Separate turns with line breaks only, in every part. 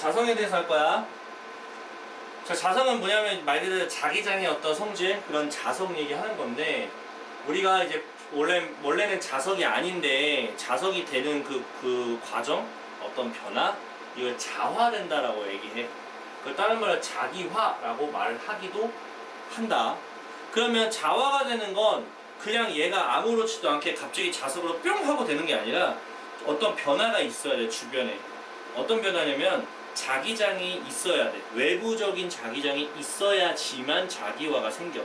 자, 자성에 대해서 할 거야. 자, 자성은 뭐냐면 말 그대로 자기장의 어떤 성질, 그런 자성 얘기하는 건데, 우리가 이제 원래, 원래는 자석이 아닌데, 자석이 되는 그, 그 과정, 어떤 변화, 이걸 자화된다라고 얘기해. 그 다른 말로 자기화라고 말을 하기도 한다. 그러면 자화가 되는 건 그냥 얘가 아무렇지도 않게 갑자기 자석으로 뿅 하고 되는 게 아니라 어떤 변화가 있어야 돼, 주변에. 어떤 변화냐면 자기장이 있어야 돼. 외부적인 자기장이 있어야지만 자기화가 생겨.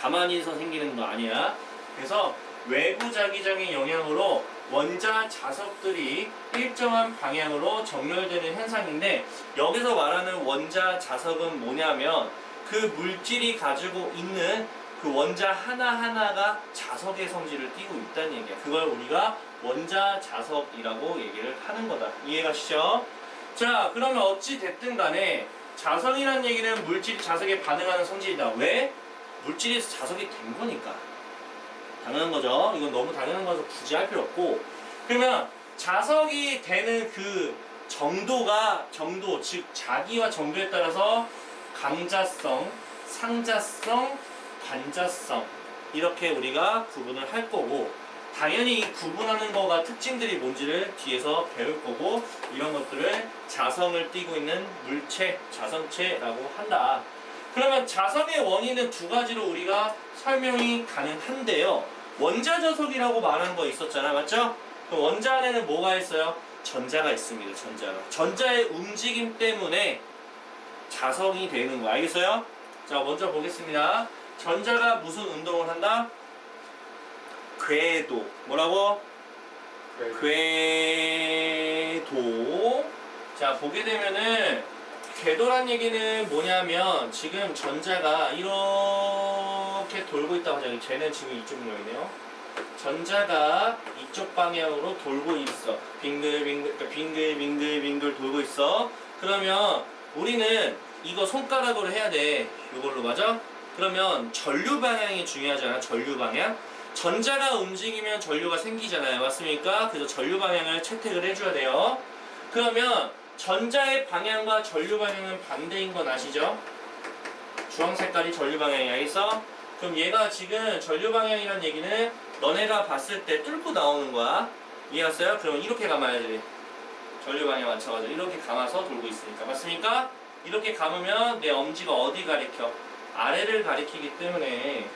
가만히 있어 생기는 거 아니야. 그래서 외부 자기장의 영향으로 원자 자석들이 일정한 방향으로 정렬되는 현상인데 여기서 말하는 원자 자석은 뭐냐면 그 물질이 가지고 있는 그 원자 하나하나가 자석의 성질을 띠고 있다는 얘기야. 그걸 우리가 원자 자석이라고 얘기를 하는 거다. 이해 가시죠? 자, 그러면 어찌 됐든 간에 자석이라는 얘기는 물질이 자석에 반응하는 성질이다. 왜? 물질에서 자석이 된 거니까. 당연한 거죠. 이건 너무 당연한 거라서 굳이 할 필요 없고. 그러면 자석이 되는 그 정도가 정도, 즉 자기와 정도에 따라서 강자성, 상자성, 반자성 이렇게 우리가 구분을 할 거고 당연히 이 구분하는 거가 특징들이 뭔지를 뒤에서 배울 거고 이런 것들을 자성을 띠고 있는 물체, 자성체라고 한다. 그러면 자성의 원인은 두 가지로 우리가 설명이 가능한데요. 원자저석이라고 말한 거 있었잖아, 맞죠? 그 원자 안에는 뭐가 있어요? 전자가 있습니다, 전자가. 전자의 움직임 때문에 자성이 되는 거 알겠어요? 자, 먼저 보겠습니다. 전자가 무슨 운동을 한다? 궤도. 뭐라고? 궤도. 자, 보게 되면은 궤도란 얘기는 뭐냐면 지금 전자가 이렇게 돌고 있다고 하잖아요. 쟤는 지금 이쪽 모양이네요. 전자가 이쪽 방향으로 돌고 있어. 빙글빙글, 그러니까 빙글빙글 빙글 돌고 있어. 그러면 우리는 이거 손가락으로 해야 돼. 이걸로 맞아? 그러면 전류 방향이 중요하잖아. 전류 방향. 전자가 움직이면 전류가 생기잖아요. 맞습니까? 그래서 전류 방향을 채택을 해줘야 돼요. 그러면 전자의 방향과 전류 방향은 반대인 건 아시죠? 주황 색깔이 전류 방향이 알겠어? 그럼 얘가 지금 전류 방향이란 얘기는 너네가 봤을 때 뚫고 나오는 거야. 이해했어요? 그럼 이렇게 감아야 돼. 전류 방향 맞춰가지고 이렇게 감아서 돌고 있으니까. 맞습니까? 이렇게 감으면 내 엄지가 어디 가리켜? 아래를 가리키기 때문에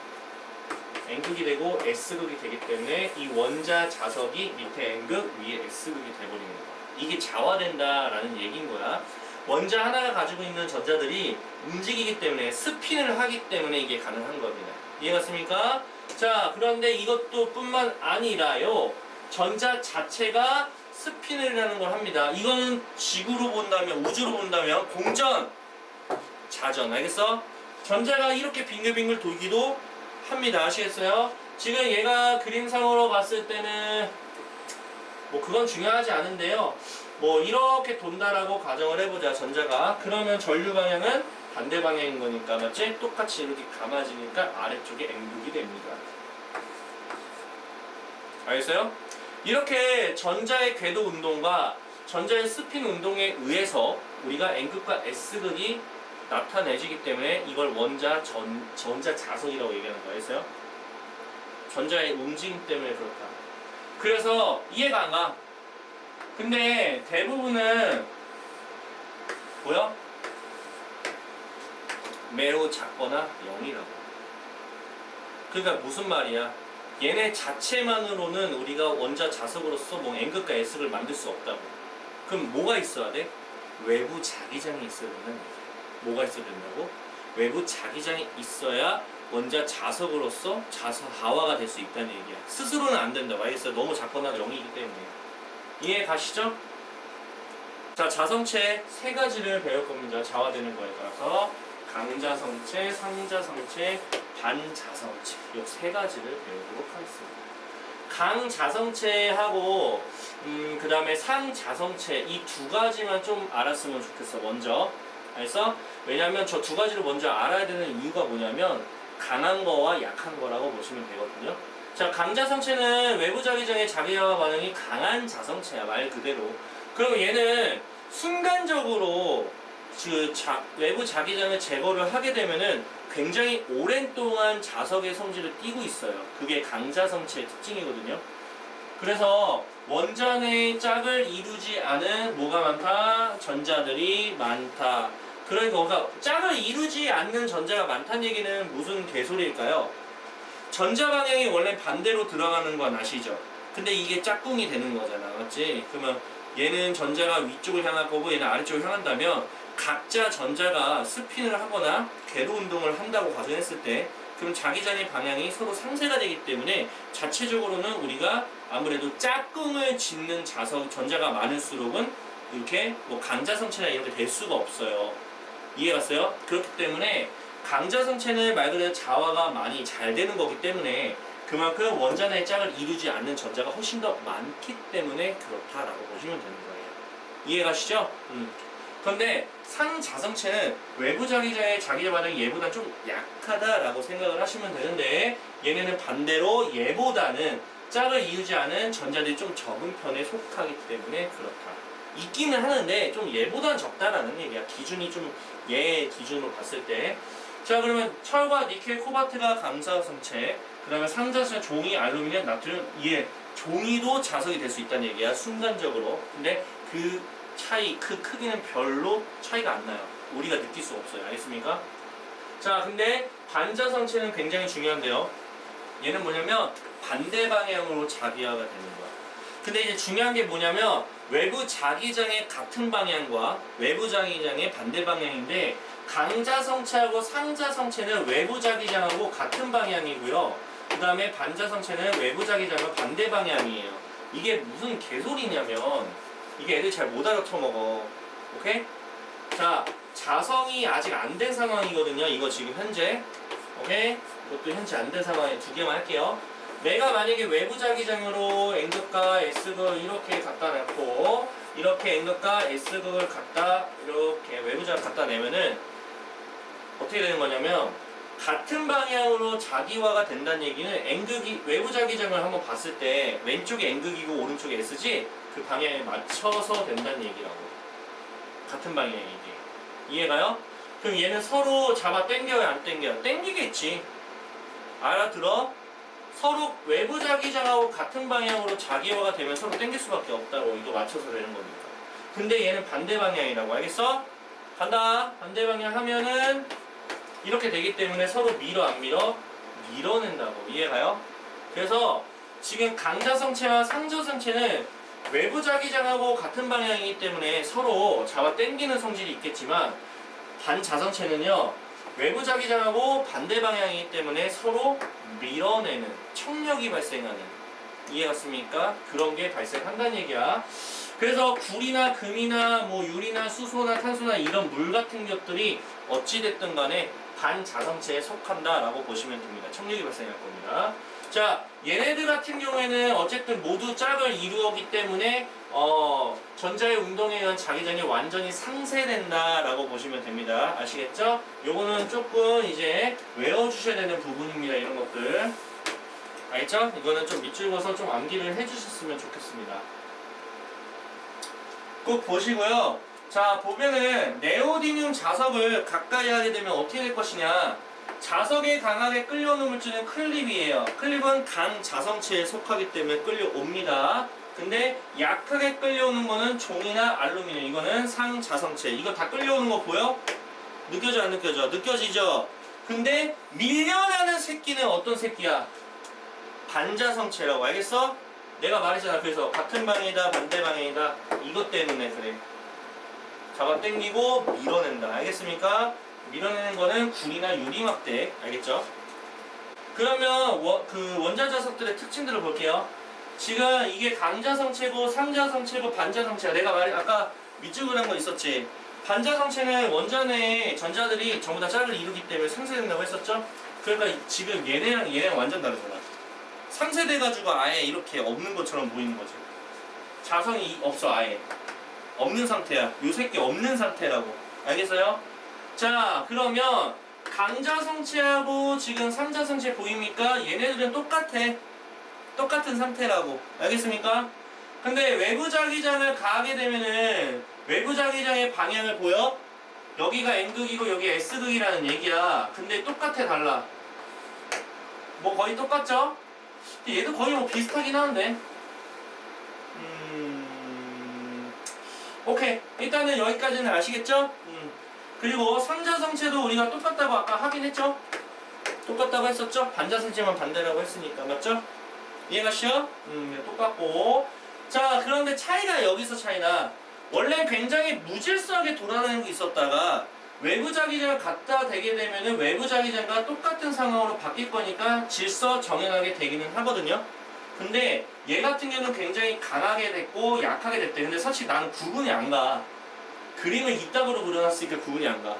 N극이 되고 S극이 되기 때문에 이 원자 자석이 밑에 N극, 위에 S극이 돼버리는 거야. 이게 자화된다라는 얘기인 거야. 원자 하나가 가지고 있는 전자들이 움직이기 때문에 스핀을 하기 때문에 이게 가능한 겁니다. 이해갔습니까? 자, 그런데 이것도 뿐만 아니라요. 전자 자체가 스핀을 하는 걸 합니다. 이거는 지구로 본다면, 우주로 본다면 공전, 자전. 알겠어? 전자가 이렇게 빙글빙글 돌기도 합니다. 아시겠어요? 지금 얘가 그림상으로 봤을 때는 뭐 그건 중요하지 않은데요. 뭐 이렇게 돈다라고 가정을 해보자 전자가 그러면 전류 방향은 반대 방향인 거니까 맞지? 똑같이 이렇게 감아지니까 아래쪽에 N극이 됩니다. 알겠어요? 이렇게 전자의 궤도 운동과 전자의 스핀 운동에 의해서 우리가 N극과 S극이 나타내지기 때문에 이걸 원자 전, 전자 자석이라고 얘기하는. 알겠어요? 전자의 움직임 때문에 그렇다. 그래서 이해가 안 가. 근데 대부분은 뭐야? 매우 작거나 0이라고. 그러니까 무슨 말이야? 얘네 자체만으로는 우리가 원자 자석으로서 뭐 N극과 S를 만들 수 없다고. 그럼 뭐가 있어야 돼? 외부 자기장이 있어야 된다는 얘기야. 뭐가 있어야 된다고? 외부 자기장이 있어야 원자 자석으로서 자석하화가 될 수 있다는 얘기야. 스스로는 안 된다고 알겠어요? 너무 작거나 0이기 때문에. 이해 가시죠? 자, 자성체 세 가지를 배울 겁니다. 자화되는 거에 따라서 강자성체, 상자성체, 반자성체 이 세 가지를 배우도록 하겠습니다. 강자성체하고 음, 그 다음에 상자성체 이 두 가지만 좀 알았으면 좋겠어. 먼저 알겠어? 왜냐면 저 두 가지를 먼저 알아야 되는 이유가 뭐냐면 강한 거와 약한 거라고 보시면 되거든요. 자, 강자성체는 외부 자기장의 자기화 반응이 강한 자성체야, 말 그대로. 그럼 얘는 순간적으로 그 자, 외부 자기장을 제거를 하게 되면은 굉장히 오랜 동안 자석의 성질을 띠고 있어요. 그게 강자성체의 특징이거든요. 그래서 원자 내 짝을 이루지 않은 뭐가 많다? 전자들이 많다. 그러니까 뭔가 짝을 이루지 않는 전자가 많다는 얘기는 무슨 개소리일까요? 전자 방향이 원래 반대로 들어가는 건 아시죠? 근데 이게 짝꿍이 되는 거잖아, 맞지? 그러면 얘는 전자가 위쪽을 향할 거고 얘는 아래쪽을 향한다면 각자 전자가 스핀을 하거나 궤도 운동을 한다고 가정했을 때 그럼 자기장의 방향이 서로 상쇄가 되기 때문에 자체적으로는 우리가 아무래도 짝꿍을 짓는 자석 전자가 많을수록은 이렇게 뭐 강자성체나 이런 게될 수가 없어요. 이해갔어요? 그렇기 때문에 강자성체는 말 그대로 자화가 많이 잘 되는 거기 때문에 그만큼 원자 내 짝을 이루지 않는 전자가 훨씬 더 많기 때문에 그렇다라고 보시면 되는 거예요. 이해가시죠? 음. 그런데 상자성체는 외부 자기자의 자기자 반응이 얘보다 좀 약하다라고 생각을 하시면 되는데 얘네는 반대로 얘보다는 짝을 이루지 않은 전자들이 좀 적은 편에 속하기 때문에 그렇다. 있기는 하는데 좀 얘보다는 적다라는 얘기야. 기준이 좀 얘 기준으로 봤을 때. 자 그러면 철과 니켈, 코바트가 강자성체, 그 다음에 상자성 종이, 알루미늄, 나트륨, 얘 종이도 자석이 될 수 있다는 얘기야. 순간적으로. 근데 그 차이, 그 크기는 별로 차이가 안 나요. 우리가 느낄 수 없어요. 알겠습니까? 자, 근데 반자성체는 굉장히 중요한데요. 얘는 뭐냐면 반대 방향으로 자기화가 되는 거야. 근데 이제 중요한 게 뭐냐면 외부 자기장의 같은 방향과 외부 자기장의 반대 방향인데 강자 성체하고 상자 성체는 외부 자기장하고 같은 방향이고요. 그 다음에 반자 성체는 외부 자기장과 반대 방향이에요. 이게 무슨 개소리냐면 이게 애들 잘 못 알아쳐먹어. 오케이? 자, 자성이 아직 안 된 상황이거든요. 이거 지금 현재. 오케이? 이것도 현재 안 된 상황에 두 개만 할게요. 내가 만약에 외부 자기장으로 N극과 S극을 이렇게 갖다 놓고 이렇게 N극과 S극을 갖다 이렇게 외부 자를 갖다 내면은 어떻게 되는 거냐면 같은 방향으로 자기화가 된다는 얘기는 N극이 외부 자기장을 한번 봤을 때 왼쪽에 N극이고 오른쪽에 S지 그 방향에 맞춰서 된다는 얘기라고 같은 방향이 이게 이해가요? 그럼 얘는 서로 잡아 당겨요 안 당겨요? 당기겠지 알아들어? 서로 외부 자기장하고 같은 방향으로 자기화가 되면 서로 당길 수밖에 없다고 이거 맞춰서 되는 거니까 근데 얘는 반대 방향이라고 알겠어? 간다 반대 방향 하면은 이렇게 되기 때문에 서로 밀어 안 밀어? 밀어낸다고 이해가요? 그래서 지금 강자성체와 상자성체는 외부 자기장하고 같은 방향이기 때문에 서로 잡아 당기는 성질이 있겠지만 반자성체는요 외부 자기장하고 반대 방향이기 때문에 서로 밀어내는 청력이 발생하는 이해갔습니까? 그런 게 발생한다는 얘기야. 그래서 불이나 금이나 뭐 유리나 수소나 탄소나 이런 물 같은 것들이 어찌됐든 간에 반자성체에 속한다라고 보시면 됩니다. 청력이 발생할 겁니다. 자, 얘네들 같은 경우에는 어쨌든 모두 짝을 이루었기 때문에 어, 전자의 운동에 의한 자기장이 완전히 상쇄된다라고 보시면 됩니다. 아시겠죠? 요거는 조금 이제 외워주셔야 되는 부분입니다. 이런 것들. 알겠죠? 이거는 좀 밑줄거서 좀 암기를 해주셨으면 좋겠습니다. 꼭 보시고요. 자, 보면은 네오디듐 자석을 가까이 하게 되면 어떻게 될 것이냐. 자석에 강하게 끌려오는 물질은 클립이에요. 클립은 강 자성체에 속하기 때문에 끌려옵니다. 근데 약하게 끌려오는 거는 종이나 알루미늄. 이거는 상자성체. 이거 다 끌려오는 거 보여? 느껴져 안 느껴져? 느껴지죠? 근데 밀려나는 새끼는 어떤 새끼야? 반자성체라고 알겠어? 내가 말했잖아. 그래서 같은 방향이다, 반대 방향이다. 이것 때문에 그래. 잡아 당기고 밀어낸다. 알겠습니까? 밀어내는 거는 구리나 유리막대. 알겠죠? 그러면 원, 그 원자 자석들의 특징들을 볼게요. 지금 이게 강자성체고 상자성체고 반자성체야. 내가 말 아까 밑줄 그은 거 있었지. 반자성체는 원자 내에 전자들이 전부 다 짝을 이루기 때문에 상쇄된다고 했었죠? 그러니까 지금 얘네랑 얘네랑 완전 다르잖아. 상쇄돼가지고 아예 이렇게 없는 것처럼 보이는 거지. 자성이 없어 아예. 없는 상태야. 요 새끼 없는 상태라고. 알겠어요? 자, 그러면 강자성체하고 지금 상자성체 보입니까? 얘네들은 똑같아. 똑같은 상태라고. 알겠습니까? 근데 외부 자기장을 가하게 되면은 외부 자기장의 방향을 보여? 여기가 N극이고 여기 S극이라는 얘기야. 근데 똑같아 달라. 뭐 거의 똑같죠? 얘도 거의 뭐 비슷하긴 하는데. 음... 오케이. 일단은 여기까지는 아시겠죠? 음. 그리고 상자성체도 우리가 똑같다고 아까 하긴 했죠? 똑같다고 했었죠? 반자성체만 반대라고 했으니까 맞죠? 이해가시죠? 음, 네, 똑같고. 자, 그런데 차이가 여기서 차이나. 원래 굉장히 무질서하게 돌아다니는 게 있었다가 외부 자기장을 갖다 대게 되면은 외부 자기장과 똑같은 상황으로 바뀔 거니까 질서 정연하게 되기는 하거든요. 근데 얘 같은 경우는 굉장히 강하게 됐고 약하게 됐대. 근데 사실 나는 구분이 안 가. 그림을 이따구로 그려놨으니까 구분이 안 가.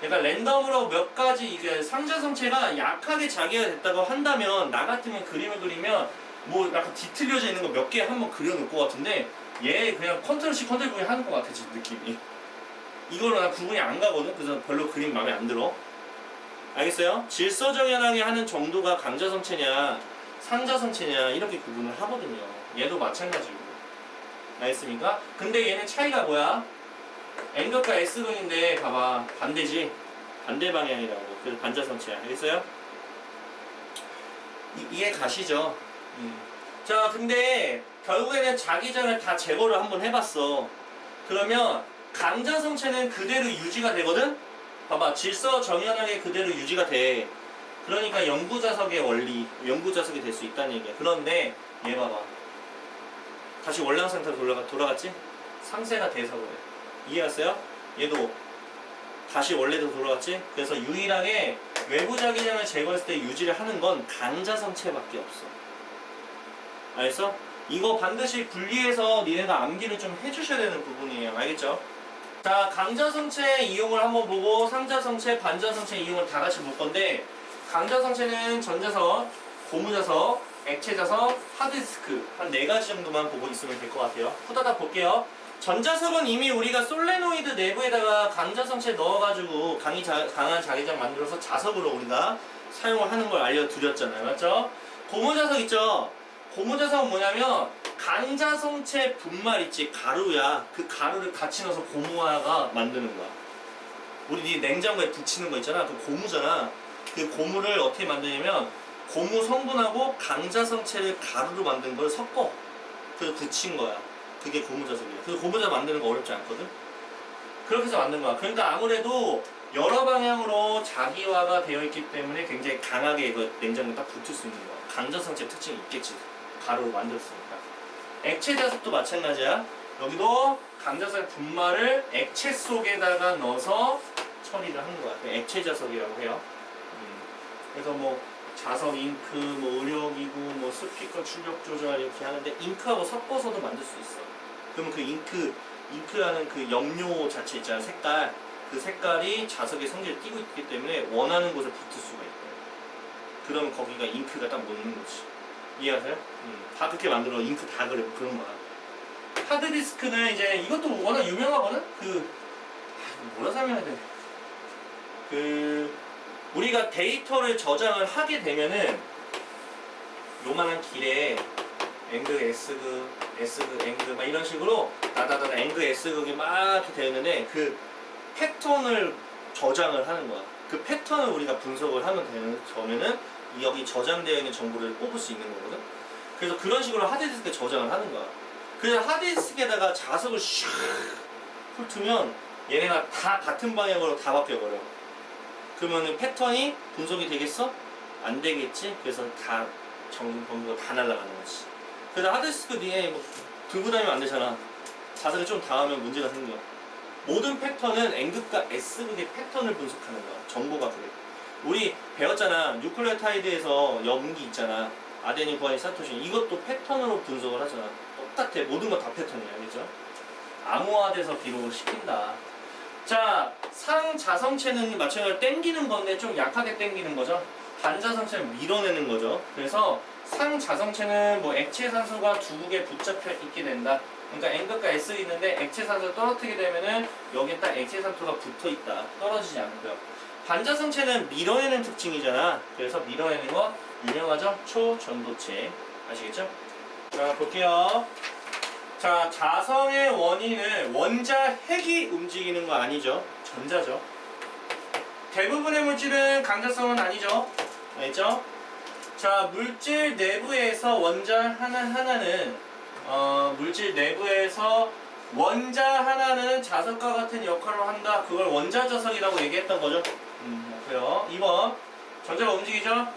그러니까 랜덤으로 몇 가지 이게 상자 성체가 약하게 자기가 됐다고 한다면 나 같으면 그림을 그리면 뭐 약간 뒤틀려져 있는 거 몇 개 한번 그려놓을 것 같은데 얘 그냥 컨트롤 C 컨트롤 V 하는 것 같아 지금 느낌이 이거로 나 구분이 안 가거든 그래서 별로 그림 마음에 안 들어 알겠어요? 질서정연하게 하는 정도가 강자성체냐 상자성체냐 이렇게 구분을 하거든요 얘도 마찬가지고 알겠습니까? 근데 얘는 차이가 뭐야? N극과 S극인데 봐봐 반대지 반대 방향이라고 그래서 반자성체야 알겠어요? 이, 이해 가시죠? 음. 자 근데 결국에는 자기전을 다 제거를 한번 해봤어 그러면 강자성체는 그대로 유지가 되거든? 봐봐 질서 정연하게 그대로 유지가 돼 그러니까 영구자석의 원리 영구자석이 될 수 있다는 얘기야 그런데 얘 봐봐 다시 원래 상태로 돌아가, 돌아갔지? 상세가 돼서 그래 이해했어요? 얘도 다시 원래대로 돌아갔지? 그래서 유일하게 외부 자기장을 제거했을 때 유지를 하는 건 강자성체밖에 없어. 알겠어? 이거 반드시 분리해서 니네가 암기를 좀 해주셔야 되는 부분이에요. 알겠죠? 자, 강자성체 이용을 한번 보고 상자성체, 반자성체 이용을 다 같이 볼 건데 강자성체는 전자석, 고무자석, 액체자석, 하드디스크 한 네 가지 정도만 보고 있으면 될 것 같아요. 후다닥 볼게요. 전자석은 이미 우리가 솔레노이드 내부에다가 강자성체 넣어가지고 강이 자, 강한 자기장 만들어서 자석으로 우리가 사용을 하는 걸 알려드렸잖아요. 맞죠? 고무자석 있죠? 고무자석은 뭐냐면 강자성체 분말 있지? 가루야. 그 가루를 같이 넣어서 고무화가 만드는 거야. 우리 네 냉장고에 붙이는 거 있잖아. 그 고무잖아. 그 고무를 어떻게 만드냐면 고무 성분하고 강자성체를 가루로 만든 걸 섞어. 그래서 붙인 거야 그게 고무자석이야 그래서 고무자 만드는 거 어렵지 않거든? 그렇게 해서 만든 거야. 그러니까 아무래도 여러 방향으로 자기화가 되어 있기 때문에 굉장히 강하게 이거 냉장고에 딱 붙을 수 있는 거야. 강자성체 특징이 있겠지. 가루로 만들었으니까. 액체 자석도 마찬가지야. 여기도 강자석 분말을 액체 속에다가 넣어서 처리를 하는 거야. 액체 자석이라고 해요. 음. 그래서 뭐 자석 잉크, 뭐 의료기구, 뭐 스피커 출력 조절 이렇게 하는데 잉크하고 섞어서도 만들 수 있어. 그러면 그 잉크, 잉크라는 그 염료 자체 있잖아 색깔. 그 색깔이 자석의 성질을 띠고 있기 때문에 원하는 곳에 붙을 수가 있고요. 그러면 거기가 잉크가 딱 묻는 거지. 이해하세요? 음, 다 그렇게 만들어. 잉크 다 그래. 그런 거야. 하드디스크는 이제 이것도 워낙 유명하거든? 그, 아, 뭐라 설명해야 돼? 그, 우리가 데이터를 저장을 하게 되면은 요만한 길에 앵그 S극, S극, 앵그 막 이런 식으로 다다다다 앵그 S극이 막 이렇게 되어 있는데 그 패턴을 저장을 하는 거야. 그 패턴을 우리가 분석을 하면 되는 저면은 여기 저장되어 있는 정보를 뽑을 수 있는 거거든. 그래서 그런 식으로 하드디스크에 저장을 하는 거야. 그래서 하드디스크에다가 자석을 슉 훑으면 얘네가 다 같은 방향으로 다 바뀌어버려. 그러면은 패턴이 분석이 되겠어? 안 되겠지? 그래서 다 정리 범위가 다 날아가는 거지. 그래서 하드디스크 니에 뭐 들고 다니면 안 되잖아. 자석이 좀 닿으면 문제가 생겨. 모든 패턴은 N극과 S극의 패턴을 분석하는 거야. 정보가 그래. 우리 배웠잖아. 뉴클레오타이드에서 염기 있잖아. 아데닌, 구아닌, 사토신. 이것도 패턴으로 분석을 하잖아. 똑같아. 모든 거다 패턴이야. 그죠? 암호화돼서 기록을 시킨다. 자, 상자성체는 마찬가지로 땡기는 건데 좀 약하게 땡기는 거죠. 반자성체는 밀어내는 거죠. 그래서 상자성체는 뭐 액체 산소가 두 국에 붙잡혀 있게 된다. 그러니까 N극과 S 있는데 액체 산소가 떨어뜨리게 되면은 여기에 딱 액체 산소가 붙어 있다. 떨어지지 않고요. 반자성체는 밀어내는 특징이잖아. 그래서 밀어내는 거 유명하죠? 초전도체. 아시겠죠? 자, 볼게요. 자, 자성의 원인은 원자 핵이 움직이는 거 아니죠? 전자죠. 대부분의 물질은 강자성은 아니죠. 알죠? 자, 물질 내부에서 원자 하나하나는 어, 물질 내부에서 원자 하나는 자석과 같은 역할을 한다. 그걸 원자자석이라고 얘기했던 거죠. 음, 그래요. 2번. 전자가 움직이죠?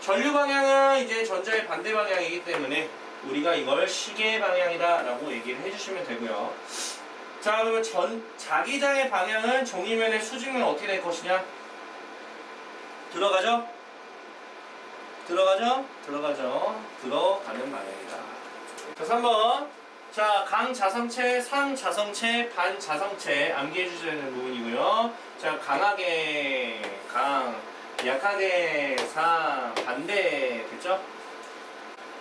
전류 방향은 이제 전자의 반대 방향이기 때문에 우리가 이걸 시계 방향이다 라고 얘기를 해주시면 되고요. 자, 그러면 전 자기장의 방향은 종이면의 수직면 어떻게 될 것이냐? 들어가죠? 들어가죠? 들어가죠? 들어가는 방향이다. 자, 3번. 자, 강자성체, 상자성체, 반자성체 암기해 주셔야 되는 부분이고요. 자, 강하게 강, 약하게 상, 반대 됐죠?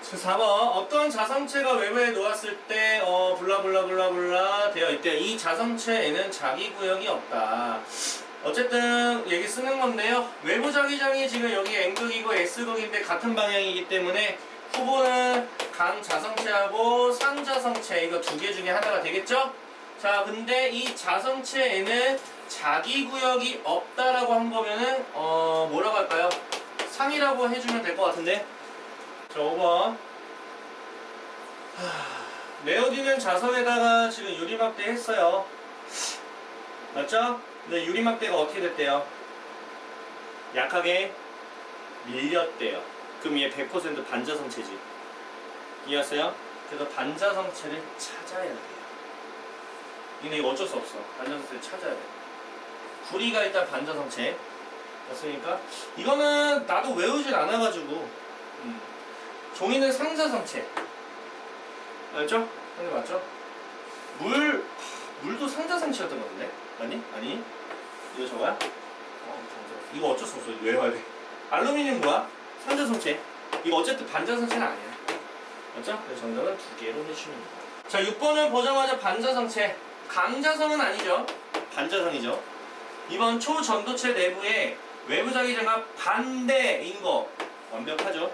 자, 4번 어떤 자성체가 외부에 놓았을 때 어, 블라블라블라블라 되어 있대. 이 자성체에는 자기 구역이 없다. 어쨌든 얘기 쓰는 건데요. 외부 자기장이 지금 여기 N극이고 S극인데 같은 방향이기 때문에 후보는 강자성체하고 상자성체 이거 두 개 중에 하나가 되겠죠? 자, 근데 이 자성체에는 자기 구역이 없다라고 한 거면은 어 뭐라고 할까요? 상이라고 해주면 될 것 같은데. 자, 5번. 네오딘은 자석에다가 지금 유리막대 했어요. 맞죠? 근데 유리막대가 어떻게 됐대요? 약하게 밀렸대요. 그럼 얘 100% 반자성 체지. 이해하세요? 그래서 반자성체를 찾아야 돼요. 이거 어쩔 수 없어. 반자성체를 찾아야 돼. 구리가 일단 반자성체. 맞습니까? 이거는 나도 외우질 않아가지고. 음. 종이는 상자성체. 알죠? 상자 맞죠? 물, 물도 상자성체였던 건데? 맞니? 아니? 이거 저거야? 어. 이거 어쩔 수 없어. 이거 외워야 돼. 알루미늄 뭐야? 상자성체. 이거 어쨌든 반자성체는 아니야. 맞죠? 그래서 정답은 두 개로 해주시면 됩니다. 자, 6번을 보자마자 반자성체. 강자성은 아니죠. 반자성이죠. 이번 초전도체 내부에 외부 자기장과 반대인 거 완벽하죠.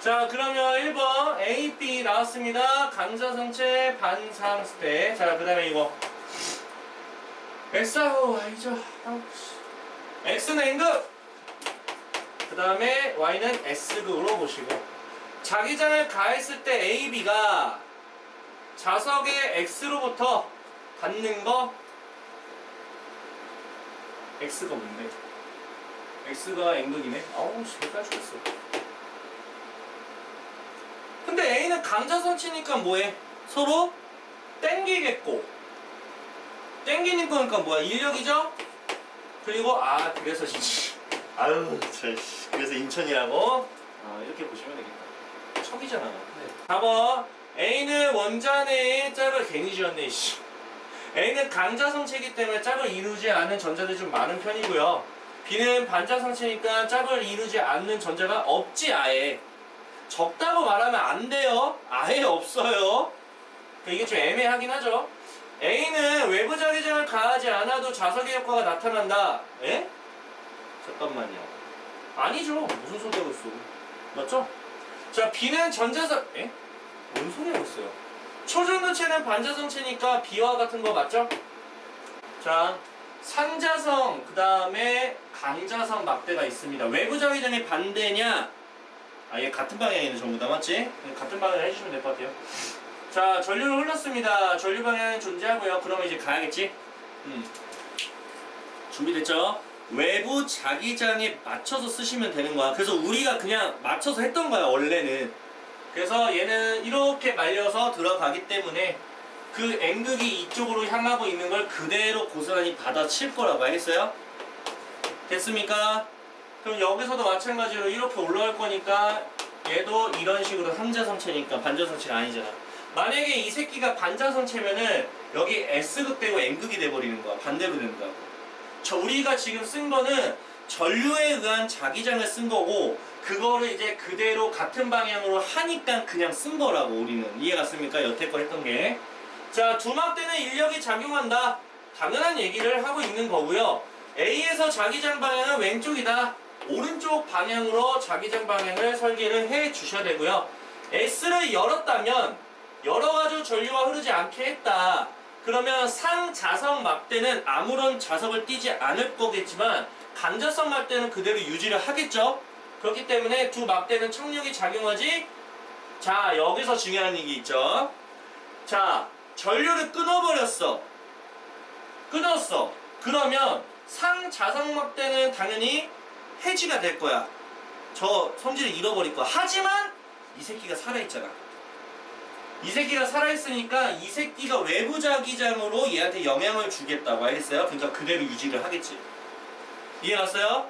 자, 그러면 1번 A, B 나왔습니다. 강자성체 반상스테. 자, 그 다음에 이거. X하고 Y죠. X는 N극. 그 다음에 Y는 S극으로 보시고. 자기장을 가했을 때 A, B가 자석의 X로부터 받는 거 X가 뭔데? X가 N극이네? 아우 씨 헷갈려 죽겠어 근데 A는 강자성치니까 뭐해? 서로 땡기겠고 땡기는 거니까 뭐야? 인력이죠? 그리고 아 그래서 진짜 아유 저 씨. 그래서 인천이라고 아, 이렇게 보시면 되겠다 척이잖아 네. 4번 A는 원자 내에 짝을 괜히 지었네 씨. A는 강자성체이기 때문에 짝을 이루지 않은 전자들이 좀 많은 편이고요 B는 반자성체니까 짝을 이루지 않는 전자가 없지 아예 적다고 말하면 안 돼요 아예 없어요 그러니까 이게 좀 애매하긴 하죠 A는 외부 자기장을 가하지 않아도 자석의 효과가 나타난다 에? 잠깐만요 아니죠 무슨 소리 하고 있어 맞죠? 자 B는 전자석 에? 뭔 소리 하고 있어요 초전도체는 반자성체니까 B와 같은 거 맞죠? 자 상자성 그 다음에 강자성 막대가 있습니다 외부 자기장의 반대냐 아얘 같은 방향이네 전부 다 맞지? 같은 방향을 해주시면 될 것 같아요 자 전류를 흘렀습니다 전류 방향은 존재하고요 그러면 이제 가야겠지? 음. 준비됐죠? 외부 자기장에 맞춰서 쓰시면 되는 거야 그래서 우리가 그냥 맞춰서 했던 거야 원래는 그래서 얘는 이렇게 말려서 들어가기 때문에 그 N극이 이쪽으로 향하고 있는 걸 그대로 고스란히 받아칠 거라고 알겠어요? 됐습니까? 그럼 여기서도 마찬가지로 이렇게 올라갈 거니까 얘도 이런 식으로 상자성체니까 반자성체가 아니잖아. 만약에 이 새끼가 반자성체면은 여기 S극 되고 N극이 돼버리는 거야. 반대로 된다고. 저 우리가 지금 쓴 거는 전류에 의한 자기장을 쓴 거고 그거를 이제 그대로 같은 방향으로 하니까 그냥 쓴 거라고 우리는 이해 갔습니까? 여태껏 했던 게. 자, 두막대는 인력이 작용한다. 당연한 얘기를 하고 있는 거고요. A에서 자기장 방향은 왼쪽이다. 오른쪽 방향으로 자기장 방향을 설계를 해 주셔야 되고요. S를 열었다면 여러 가지 전류가 흐르지 않게 했다. 그러면 상자석 막대는 아무런 자석을 띄지 않을 거겠지만 간자석 막대는 그대로 유지를 하겠죠. 그렇기 때문에 두 막대는 청력이 작용하지. 자 여기서 중요한 얘기 있죠. 자 전류를 끊어버렸어. 끊었어. 그러면 상자석 막대는 당연히 해지가 될 거야. 저 성질을 잃어버릴 거야. 하지만 이 새끼가 살아있잖아. 이 새끼가 살아있으니까 이 새끼가 외부 자기장으로 얘한테 영향을 주겠다고 알겠어요? 그러니까 그대로 유지를 하겠지. 이해 갔어요?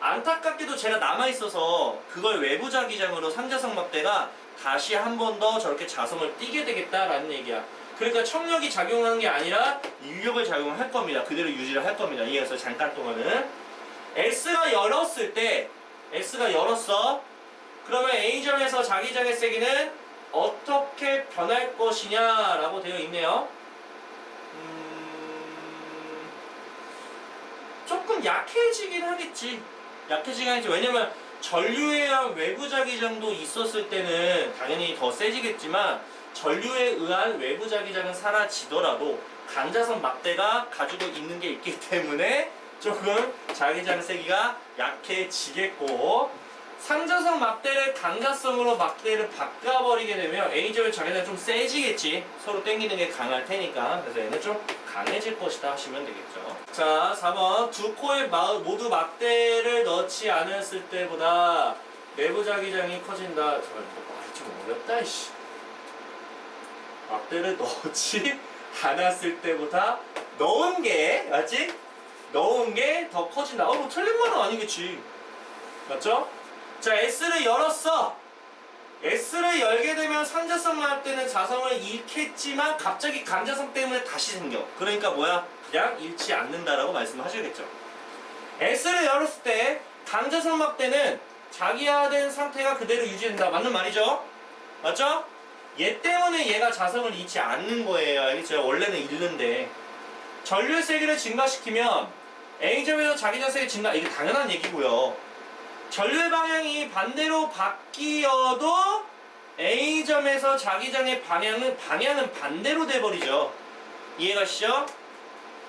안타깝게도 제가 남아있어서 그걸 외부 자기장으로 상자석 막대가 다시 한 번 더 저렇게 자성을 띄게 되겠다라는 얘기야. 그러니까 청력이 작용하는 게 아니라 인력을 작용할 겁니다. 그대로 유지를 할 겁니다. 이해해서 잠깐 동안은 S가 열었을 때 S가 열었어. 그러면 A점에서 자기장의 세기는 어떻게 변할 것이냐라고 되어 있네요. 음, 조금 약해지긴 하겠지. 약해지긴 하겠지. 왜냐면 전류에 의한 외부 자기장도 있었을 때는 당연히 더 세지겠지만 전류에 의한 외부 자기장은 사라지더라도 간자선 막대가 가지고 있는 게 있기 때문에 조금 자기장 세기가 약해지겠고 상자성 막대를 강자성으로 막대를 바꿔버리게 되면 A점의 자기장 좀 세지겠지 서로 땡기는 게 강할 테니까 그래서 얘는 좀 강해질 것이다 하시면 되겠죠 자 4번 두 코에 마- 모두 막대를 넣지 않았을 때보다 내부 자기장이 커진다 저좀 어렵다 이씨 막대를 넣지 않았을 때보다 넣은 게 맞지? 넣은 게 더 커진다. 어, 뭐 틀린 말은 아니겠지. 맞죠? 자, S를 열었어. S를 열게 되면 상자성 나올 때는 자성을 잃겠지만 갑자기 감자성 때문에 다시 생겨. 그러니까 뭐야? 그냥 잃지 않는다라고 말씀하셔야겠죠. S를 열었을 때 감자성 막대는 자기화된 상태가 그대로 유지된다. 맞는 말이죠? 맞죠? 얘 때문에 얘가 자성을 잃지 않는 거예요. 알겠죠? 원래는 잃는데. 전류의 세기를 증가시키면 A점에서 자기장 세기 증가 이게 당연한 얘기고요. 전류의 방향이 반대로 바뀌어도 A점에서 자기장의 방향은 방향은 반대로 돼버리죠. 이해가시죠?